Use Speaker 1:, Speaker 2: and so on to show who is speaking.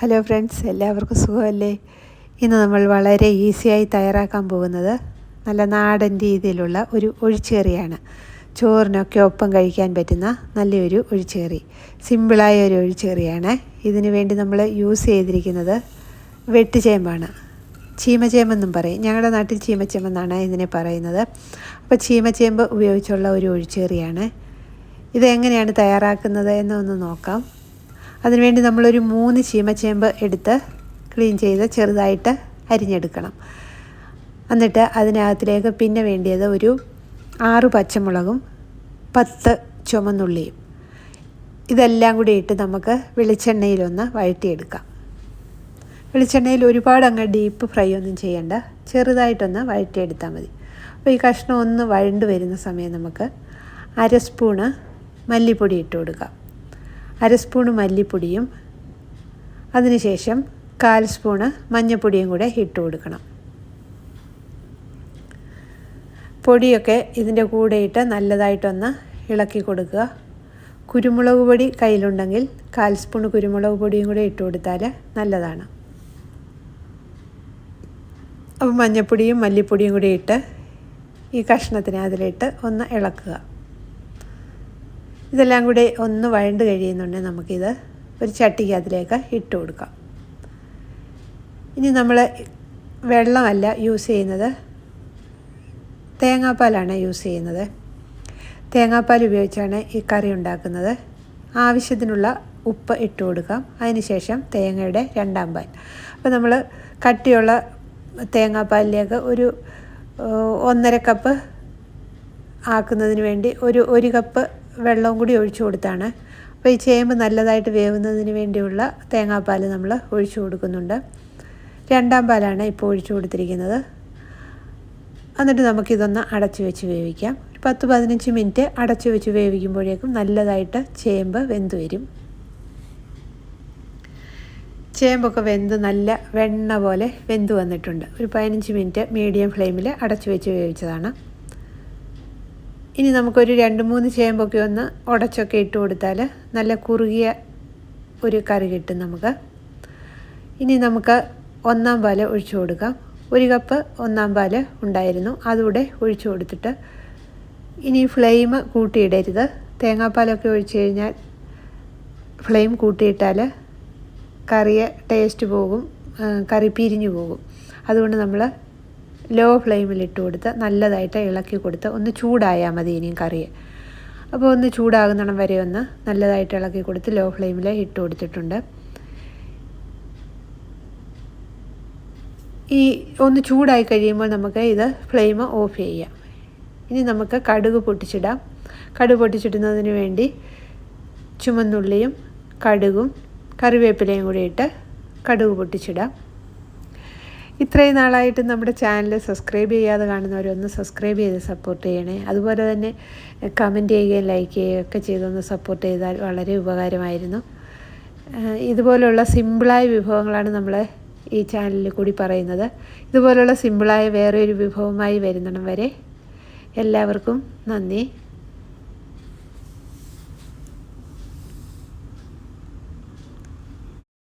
Speaker 1: Hello friends എല്ലാവർക്കും സുഖമല്ലേ? ഇന്ന് നമ്മൾ വളരെ ഈസിയായി തയ്യാറാക്കാൻ പോകുന്നത് നല്ല നാടൻ രീതിയിലുള്ള ഒരു ഒഴിച്ചേറിയാണ്. ചോറിനൊക്കെ ഒപ്പം കഴിക്കാൻ പറ്റുന്ന നല്ലൊരു ഒഴിച്ചേറി. സിമ്പിളായ ഒരു ഒഴിച്ചേറിയാണ്. ഇതിന് വേണ്ടി നമ്മൾ യൂസ് ചെയ്തിരിക്കുന്നത് വെട്ടുചേമ്പാണ് ചീമചേമ്പെന്നും പറയും. ഞങ്ങളുടെ നാട്ടിൽ ചീമച്ചേമ്പെന്നാണ് ഇതിനെ പറയുന്നത്. അപ്പോൾ ചീമച്ചേമ്പ് ഉപയോഗിച്ചുള്ള ഒരു ഒഴിച്ചേറിയാണ്. ഇത് എങ്ങനെയാണ് തയ്യാറാക്കുന്നത് എന്നൊന്ന് നോക്കാം. അതിനുവേണ്ടി നമ്മളൊരു മൂന്ന് ചീമച്ചേമ്പ് എടുത്ത് ക്ലീൻ ചെയ്ത് ചെറുതായിട്ട് അരിഞ്ഞെടുക്കണം. എന്നിട്ട് അതിനകത്തിലേക്ക് പിന്നെ വേണ്ടിയത് ഒരു ആറ് പച്ചമുളകും പത്ത് ചുമന്നുള്ളിയും. ഇതെല്ലാം കൂടി ഇട്ട് നമുക്ക് വെളിച്ചെണ്ണയിലൊന്ന് വഴറ്റിയെടുക്കാം. വെളിച്ചെണ്ണയിൽ ഒരുപാട് അങ്ങ് ഡീപ്പ് ഫ്രൈ ഒന്നും ചെയ്യണ്ട. ചെറുതായിട്ടൊന്ന് വഴറ്റിയെടുത്താൽ മതി. അപ്പോൾ ഈ കഷ്ണം ഒന്ന് വഴണ്ട് വരുന്ന സമയം നമുക്ക് അര സ്പൂണ് മല്ലിപ്പൊടി ഇട്ട് കൊടുക്കാം. അര സ്പൂണ് മല്ലിപ്പൊടിയും അതിനുശേഷം കാൽ സ്പൂണ് മഞ്ഞൾപ്പൊടിയും കൂടെ ഇട്ട് കൊടുക്കണം. പൊടിയൊക്കെ ഇതിന്റെ കൂടെ ഇട്ട് നല്ലതായിട്ടൊന്ന് ഇളക്കി കൊടുക്കുക. കുരുമുളക് പൊടി കയ്യിലുണ്ടെങ്കിൽ കാൽ സ്പൂൺ കുരുമുളക് പൊടിയും കൂടെ ഇട്ട് കൊടുത്താൽ നല്ലതാണ്. അപ്പോൾ മഞ്ഞൾപ്പൊടിയും മല്ലിപ്പൊടിയും കൂടി ഇട്ട് ഈ കഷ്ണത്തിനെ അതിലിട്ട് ഒന്ന് ഇളക്കുക. ഇതെല്ലാം കൂടി ഒന്ന് വഴണ്ട് കഴിയുന്നുണ്ടെങ്കിൽ നമുക്കിത് ഒരു ചട്ടിക്ക് അതിലേക്ക് ഇട്ട് കൊടുക്കാം. ഇനി നമ്മൾ വെള്ളമല്ല യൂസ് ചെയ്യുന്നത്. തേങ്ങാപ്പാലാണ് യൂസ് ചെയ്യുന്നത്. തേങ്ങാപ്പാൽ ഉപയോഗിച്ചാണ് ഈ കറി ഉണ്ടാക്കുന്നത്. ആവശ്യത്തിനുള്ള ഉപ്പ് ഇട്ട് കൊടുക്കാം. അതിനുശേഷം തേങ്ങയുടെ രണ്ടാം പാൽ അപ്പോൾ നമ്മൾ കട്ടിയുള്ള തേങ്ങാപ്പാലിലേക്ക് ഒരു ഒന്നര കപ്പ് ആക്കുന്നതിന് വേണ്ടി ഒരു ഒരു കപ്പ് വെള്ളവും കൂടി ഒഴിച്ചു കൊടുത്താണ്. അപ്പോൾ ഈ ചേമ്പ് നല്ലതായിട്ട് വേവുന്നതിന് വേണ്ടിയുള്ള തേങ്ങാപ്പാൽ നമ്മൾ ഒഴിച്ചു കൊടുക്കുന്നുണ്ട്. രണ്ടാം പാലാണ് ഇപ്പോൾ ഒഴിച്ചു കൊടുത്തിരിക്കുന്നത്. എന്നിട്ട് നമുക്കിതൊന്ന് അടച്ചു വെച്ച് വേവിക്കാം. ഒരു പത്ത് പതിനഞ്ച് മിനിറ്റ് അടച്ചു വെച്ച് വേവിക്കുമ്പോഴേക്കും നല്ലതായിട്ട് ചേമ്പ് വെന്ത് വരും. ചേമ്പൊക്കെ വെന്ത് നല്ല വെണ്ണ പോലെ വെന്ത് വന്നിട്ടുണ്ട്. ഒരു പതിനഞ്ച് മിനിറ്റ് മീഡിയം ഫ്ലെയിമിൽ അടച്ചു വെച്ച് വേവിച്ചതാണ്. ഇനി നമുക്കൊരു രണ്ട് മൂന്ന് ചേമ്പൊക്കെ ഒന്ന് ഉടച്ചൊക്കെ ഇട്ട് കൊടുത്താൽ നല്ല കുറുകിയ ഒരു കറി കിട്ടും നമുക്ക്. ഇനി നമുക്ക് ഒന്നാം പാൽ ഒഴിച്ചു കൊടുക്കാം. ഒരു കപ്പ് ഒന്നാം പാൽ ഉണ്ടായിരുന്നു. അതുകൂടെ ഒഴിച്ചു കൊടുത്തിട്ട് ഇനി ഫ്ലെയിം കൂട്ടിയിടരുത്. തേങ്ങാപ്പാലൊക്കെ ഒഴിച്ചു കഴിഞ്ഞാൽ ഫ്ലെയിം കൂട്ടിയിട്ടാൽ കറിയെ ടേസ്റ്റ് പോകും കറി പിരിഞ്ഞു പോകും. അതുകൊണ്ട് നമ്മൾ ലോ ഫ്ലെയിമിൽ ഇട്ട് കൊടുത്ത് നല്ലതായിട്ട് ഇളക്കി കൊടുത്ത് ഒന്ന് ചൂടായാൽ മതി ഇനിയും കറി. അപ്പോൾ ഒന്ന് ചൂടാകുന്നിടം വരെ ഒന്ന് നല്ലതായിട്ട് ഇളക്കി കൊടുത്ത് ലോ ഫ്ലെയിമിൽ ഇട്ട് കൊടുത്തിട്ടുണ്ട്. ഈ ഒന്ന് ചൂടായി കഴിയുമ്പോൾ നമുക്ക് ഇത് ഫ്ലെയിം ഓഫ് ചെയ്യാം. ഇനി നമുക്ക് കടുക് പൊട്ടിച്ചിടാം. കടുക് പൊട്ടിച്ചിടുന്നതിന് വേണ്ടി ചുമന്നുള്ളിയും കടുകും കറിവേപ്പിലയും കൂടി ഇട്ട് കടുക് പൊട്ടിച്ചിടാം. ഇത്രയും നാളായിട്ട് നമ്മുടെ ചാനൽ സബ്സ്ക്രൈബ് ചെയ്യാതെ കാണുന്നവരൊന്ന് സബ്സ്ക്രൈബ് ചെയ്ത് സപ്പോർട്ട് ചെയ്യണേ. അതുപോലെ തന്നെ കമന്റ് ചെയ്യുകയും ലൈക്ക് ചെയ്യുകയും ഒക്കെ ചെയ്തൊന്ന് സപ്പോർട്ട് ചെയ്താൽ വളരെ ഉപകാരമായിരുന്നു. ഇതുപോലുള്ള സിമ്പിളായ വിഭവങ്ങളാണ് നമ്മൾ ഈ ചാനലിൽ കൂടി പറയുന്നത്. ഇതുപോലുള്ള സിമ്പിളായ വേറൊരു വിഭവമായി വരുന്നിടം വരെ എല്ലാവർക്കും നന്ദി.